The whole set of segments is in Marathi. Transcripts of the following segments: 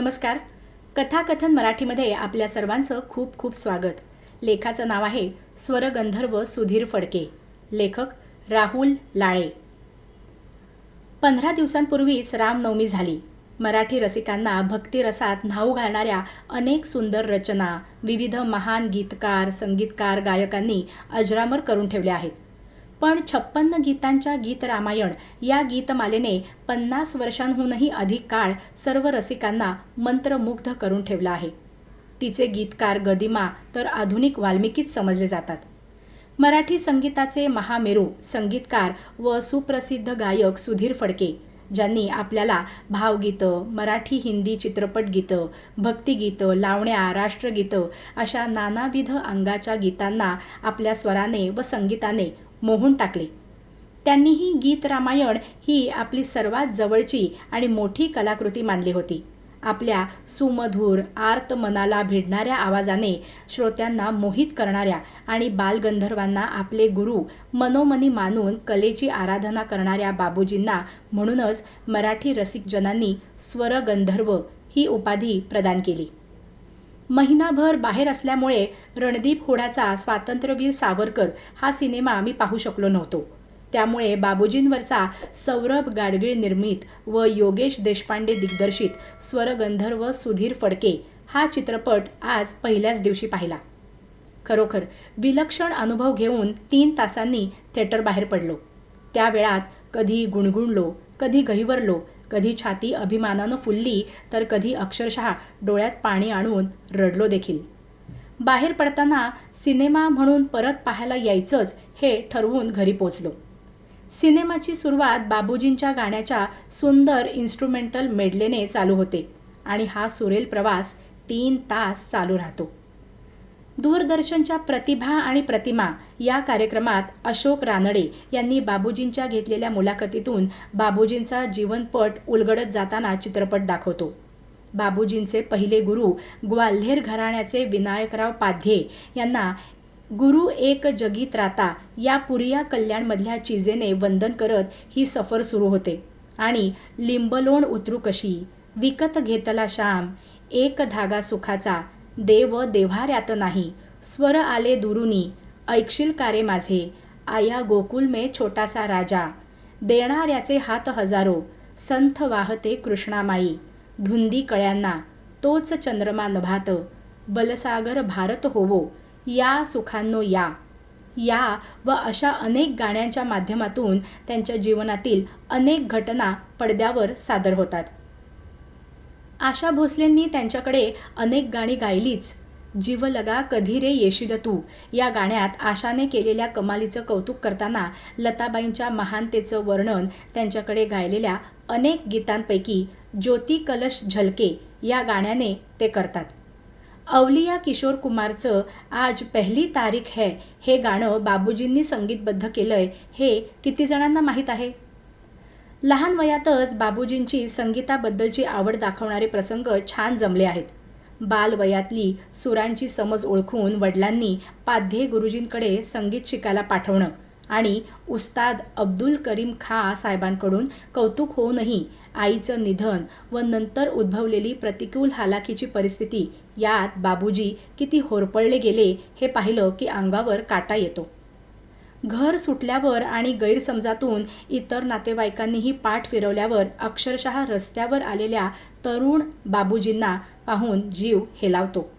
नमस्कार. कथाकथन मराठीमध्ये आपल्या सर्वांचं खूप खूप स्वागत. लेखाचं नाव आहे स्वरगंधर्व सुधीर फडके. लेखक राहुल लाळे. पंधरा दिवसांपूर्वीच रामनवमी झाली. मराठी रसिकांना भक्तिरसात न्हाऊ घालणाऱ्या अनेक सुंदर रचना विविध महान गीतकार संगीतकार गायकांनी अजरामर करून ठेवल्या आहेत. पण छप्पन्न गीतांच्या गीत रामायण या गीतमालेने पन्नास वर्षांहूनही अधिक काळ सर्व रसिकांना मंत्रमुग्ध करून ठेवला आहे. तिचे गीतकार गदिमा तर आधुनिक वाल्मिकीच समजले जातात. मराठी संगीताचे महामेरू संगीतकार व सुप्रसिद्ध गायक सुधीर फडके ज्यांनी आपल्याला भावगीतं मराठी हिंदी चित्रपट गीतं भक्तिगीतं लावण्या राष्ट्रगीतं अशा नानाविध अंगाच्या गीतांना आपल्या स्वराने व संगीताने मोहून टाकले. त्यांनीही गीत रामायण ही आपली सर्वात जवळची आणि मोठी कलाकृती मानली होती. आपल्या सुमधूर आर्त मनाला भिडणाऱ्या आवाजाने श्रोत्यांना मोहित करणाऱ्या आणि बालगंधर्वांना आपले गुरु मनोमनी मानून कलेची आराधना करणाऱ्या बाबूजींना म्हणूनच मराठी रसिकजनांनी स्वरगंधर्व ही उपाधी प्रदान केली. महिनाभर बाहेर असल्यामुळे रणदीप हुडाचा स्वातंत्र्यवीर सावरकर हा सिनेमा मी पाहू शकलो नव्हतो. त्यामुळे बाबूजींवरचा सौरभ गाडगीळ निर्मित व योगेश देशपांडे दिग्दर्शित स्वरगंधर्व सुधीर फडके हा चित्रपट आज पहिल्याच दिवशी पाहिला. खरोखर विलक्षण अनुभव घेऊन तीन तासांनी थिएटर बाहेर पडलो. त्या वेळात कधी गुणगुणलो कधी गहिवरलो कधी छाती अभिमानानं फुलली तर कधी अक्षरशः डोळ्यात पाणी आणून रडलो देखील. बाहेर पडताना सिनेमा म्हणून परत पाहायला यायचंच हे ठरवून घरी पोचलो. सिनेमाची सुरुवात बाबूजींच्या गाण्याच्या सुंदर इन्स्ट्रुमेंटल मेडलेने चालू होते आणि हा सुरेल प्रवास तीन तास चालू राहतो. दूरदर्शनच्या प्रतिभा आणि प्रतिमा या कार्यक्रमात अशोक रानडे यांनी बाबूजींच्या घेतलेल्या मुलाखतीतून बाबूजींचा जीवनपट उलगडत जाताना चित्रपट दाखवतो. बाबूजींचे पहिले गुरु ग्वाल्हेर घराण्याचे विनायकराव पाध्ये यांना गुरु एक जगीत राता या पुरिया कल्याणमधल्या चिजेने वंदन करत ही सफर सुरू होते. आणि लिंबलोण उतरू कशी विकत घेतला श्याम एक धागा सुखाचा देव देव्हाऱ्यात नाही. स्वर आले दुरुनी. ऐकशील कारे माझे. आया गोकुल मे छोटासा राजा. देणाऱ्याचे हात हजारो. संथ वाहते कृष्णामाई. धुंदी कळ्यांना. तोच चंद्रमा नभात. बलसागर भारत होवो. या सुखांनो या. या व अशा अनेक गाण्यांच्या माध्यमातून त्यांच्या जीवनातील अनेक घटना पडद्यावर सादर होतात. आशा भोसलेंनी त्यांच्याकडे अनेक गाणी गायलीच. जीव लगा कधी रे येशील तू? या गाण्यात आशाने केलेल्या कमालीचं कौतुक करताना लताबाईंच्या महानतेचं वर्णन त्यांच्याकडे गायलेल्या अनेक गीतांपैकी ज्योती कलश झलके या गाण्याने ते करतात. अवलिया किशोर कुमारचं आज पहिली तारीख है. हे गाणं बाबूजींनी संगीतबद्ध केलंय. हे किती जणांना माहीत आहे? लहान वयातच बाबूजींची संगीताबद्दलची आवड दाखवणारे प्रसंग छान जमले आहेत. बालवयातली सुरांची समज ओळखून वडिलांनी पाध्ये गुरुजींकडे संगीत शिकायला पाठवणं आणि उस्ताद अब्दुल करीम खा साहेबांकडून कौतुक होऊनही आईचं निधन व नंतर उद्भवलेली प्रतिकूल हालाकीची परिस्थिती यात बाबूजी किती होरपळले गेले हे पाहिलं की अंगावर काटा येतो. घर सुटल्यावर आणि गैरसमजातून इतर नातेवाईकांनीही पाठ फिरवल्यावर अक्षरशः रस्त्यावर आलेल्या तरुण बाबूजींना पाहून जीव हेलावतो.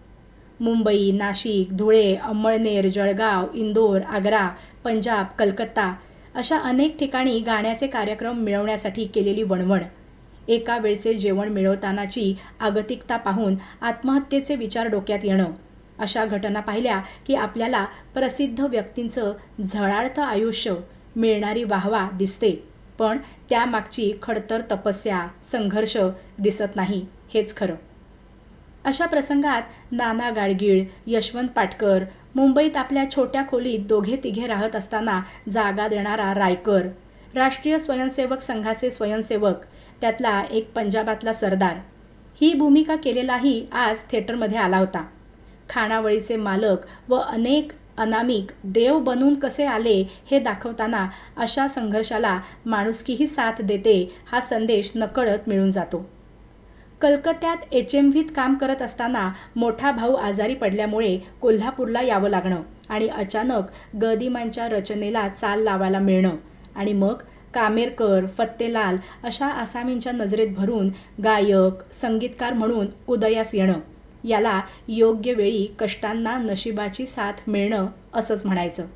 मुंबई नाशिक धुळे अंमळनेर जळगाव इंदोर आग्रा पंजाब कलकत्ता अशा अनेक ठिकाणी गाण्याचे कार्यक्रम मिळवण्यासाठी केलेली वणवण. एका वेळचे जेवण मिळवतानाची आगतिकता पाहून आत्महत्येचे विचार डोक्यात येणं. अशा घटना पाहिल्या की आपल्याला प्रसिद्ध व्यक्तींचं झळाळतं आयुष्य मिळणारी वाहवा दिसते. पण त्यामागची खडतर तपस्या संघर्ष दिसत नाही हेच खरं. अशा प्रसंगात नाना गाडगीळ यशवंत पाटकर मुंबईत आपल्या छोट्या खोलीत दोघे तिघे राहत असताना जागा देणारा रायकर राष्ट्रीय स्वयंसेवक संघाचे स्वयंसेवक त्यातला एक पंजाबातला सरदार. ही भूमिका केलेलाही आज थिएटरमध्ये आला होता. खानावळीचे मालक व अनेक अनामिक देव बनून कसे आले हे दाखवताना अशा संघर्षाला माणुसकीही साथ देते हा संदेश नकळत मिळून जातो. कलकत्त्यात एच एम व्हीत काम करत असताना मोठा भाऊ आजारी पडल्यामुळे कोल्हापूरला यावं लागणं आणि अचानक गदिमांच्या रचनेला चाल लावायला मिळणं आणि मग कामेरकर फत्तेलाल अशा आसामींच्या नजरेत भरून गायक संगीतकार म्हणून उदयास येणं. याला योग्य वेळी कष्टांना नशिबाची साथ मिळणं असंच म्हणायचं.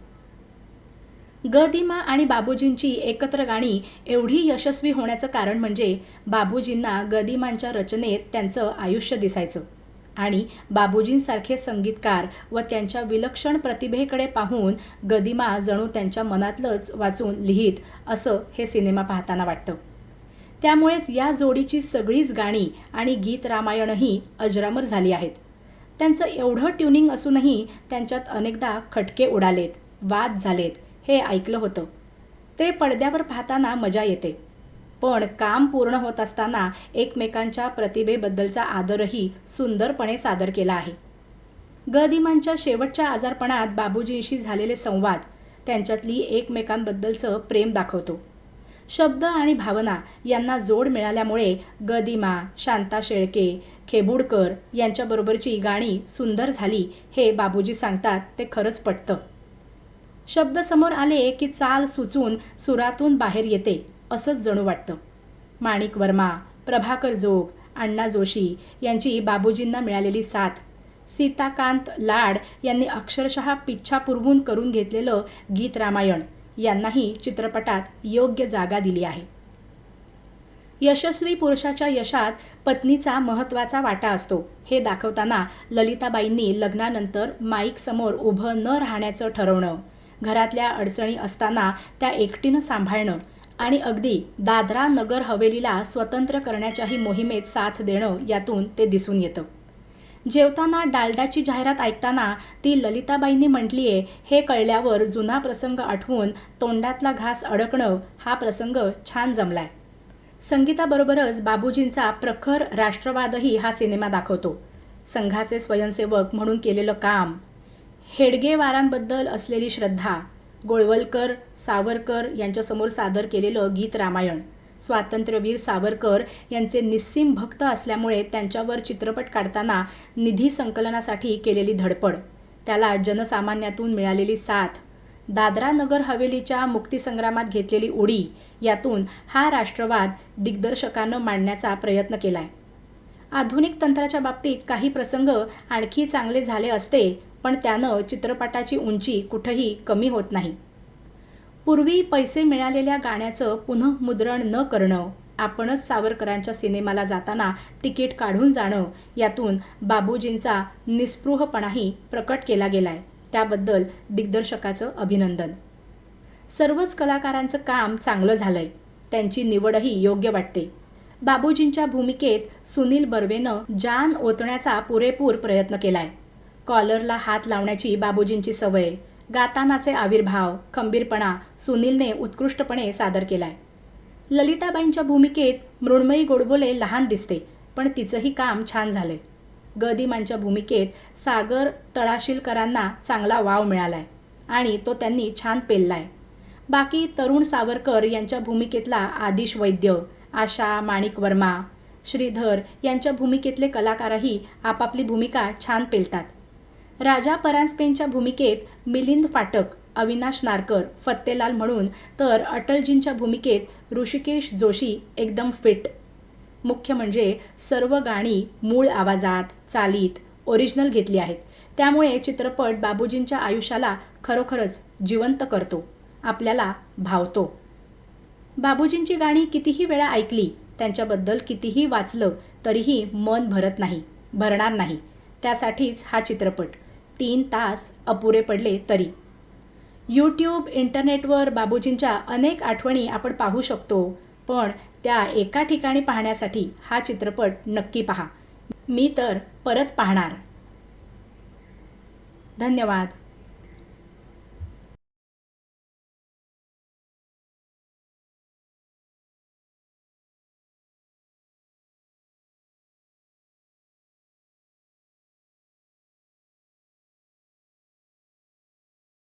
गदिमा आणि बाबूजींची एकत्र गाणी एवढी यशस्वी होण्याचं कारण म्हणजे बाबूजींना गदिमांच्या रचनेत त्यांचं आयुष्य दिसायचं आणि बाबूजींसारखे संगीतकार व त्यांच्या विलक्षण प्रतिभेकडे पाहून गदिमा जणू त्यांच्या मनातलंच वाचून लिहित असं हे सिनेमा पाहताना वाटतं. त्यामुळेच या जोडीची सगळीच गाणी आणि गीत रामायणही अजरामर झाली आहेत. त्यांचं एवढं ट्युनिंग असूनही त्यांच्यात अनेकदा खटके उडालेत वाद झालेत हे ऐकलं होतं. ते पडद्यावर पाहताना मजा येते. पण काम पूर्ण होत असताना एकमेकांच्या प्रतिभेबद्दलचा आदरही सुंदरपणे सादर केला आहे. गदिमांच्या शेवटच्या आजारपणात बाबूजींशी झालेले संवाद त्यांच्यातली एकमेकांबद्दलचं प्रेम दाखवतो. शब्द आणि भावना यांना जोड मिळाल्यामुळे गदिमा शांता शेळके खेबुडकर यांच्याबरोबरची गाणी सुंदर झाली हे बाबूजी सांगतात ते खरंच पटतं. शब्द समोर आले की चाल सुचून सुरातून बाहेर येते असंच जणू वाटतं. माणिक वर्मा प्रभाकर जोग अण्णा जोशी यांची बाबूजींना मिळालेली साथ सीताकांत लाड यांनी अक्षरशः पिच्छा पुरवून करून घेतलेलं गीत रामायण. यांनाही चित्रपटात योग्य जागा दिली आहे. यशस्वी पुरुषाच्या यशात पत्नीचा महत्त्वाचा वाटा असतो हे दाखवताना ललिताबाईंनी लग्नानंतर माईक समोर उभं न राहण्याचं ठरवणं घरातल्या अडचणी असताना त्या एकटीनं सांभाळणं आणि अगदी दादरा नगर हवेलीला स्वतंत्र करण्याच्याही मोहिमेत साथ देणं यातून ते दिसून येतं. जेवताना डालडाची जाहिरात ऐकताना ती ललिताबाईंनी म्हटली आहे हे कळल्यावर जुना प्रसंग आठवून तोंडातला घास अडकणं हा प्रसंग छान जमलाय. संगीताबरोबरच बाबूजींचा प्रखर राष्ट्रवादही हा सिनेमा दाखवतो. संघाचे स्वयंसेवक म्हणून केलेलं काम हेडगेवारांबद्दल असलेली श्रद्धा गोळवलकर सावरकर यांच्यासमोर सादर केलेलं गीत रामायण स्वातंत्र्यवीर सावरकर यांचे निस्सीम भक्त असल्यामुळे त्यांच्यावर चित्रपट काढताना निधी संकलनासाठी केलेली धडपड. त्याला जनसामान्यातून मिळालेली साथ. दादरा नगर हवेलीच्या मुक्तीसंग्रामात घेतलेली उडी यातून हा राष्ट्रवाद दिग्दर्शकानं मांडण्याचा प्रयत्न केलाय. आधुनिक तंत्राच्या बाबतीत काही प्रसंग आणखी चांगले झाले असते पण त्यानं चित्रपटाची उंची कुठंही कमी होत नाही. पूर्वी पैसे मिळालेल्या गाण्याचं पुनःमुद्रण न करणं आपणच सावरकरांच्या सिनेमाला जाताना तिकीट काढून जाणं यातून बाबूजींचा निस्पृहपणाही प्रकट केला गेलाय. त्याबद्दल दिग्दर्शकाचं अभिनंदन. सर्वच कलाकारांचं काम चांगलं झालंय. त्यांची निवडही योग्य वाटते. बाबूजींच्या भूमिकेत सुनील बर्वेनं जान ओतण्याचा पुरेपूर प्रयत्न केलाय. कॉलरला हात लावण्याची बाबूजींची सवय गातानाचे आविर्भाव खंबीरपणा सुनीलने उत्कृष्टपणे सादर केलाय. ललिताबाईंच्या भूमिकेत मृण्मयी गोडबोले लहान दिसते पण तिचंही काम छान झालंय. गदिमांच्या भूमिकेत सागर तळाशीलकरांना चांगला वाव मिळालाय आणि तो त्यांनी छान पेललाय. बाकी तरुण सावरकर यांच्या भूमिकेतला आदिश वैद्य आशा माणिक वर्मा श्रीधर यांच्या भूमिकेतले कलाकारही आपापली भूमिका छान पेलतात. राजा परांजपेंच्या भूमिकेत मिलिंद फाटक अविनाश नारकर फत्तेलाल म्हणून तर अटलजींच्या भूमिकेत ऋषिकेश जोशी एकदम फिट. मुख्य म्हणजे सर्व गाणी मूळ आवाजात चालीत ओरिजिनल घेतली आहेत. त्यामुळे चित्रपट बाबूजींच्या आयुष्याला खरोखरच जिवंत करतो आपल्याला भावतो. बाबूजींची गाणी कितीही वेळा ऐकली त्यांच्याबद्दल कितीही वाचलं तरीही मन भरत नाही भरणार नाही. त्यासाठीच हा चित्रपट. तीन तास अपुरे पडले तरी. यूट्यूब इंटरनेटवर बाबूजींच्या अनेक आठवणी आपण पाहू शकतो पण त्या एका ठिकाणी पाहण्यासाठी हा चित्रपट नक्की पहा. मी तर परत पाहणार. धन्यवाद.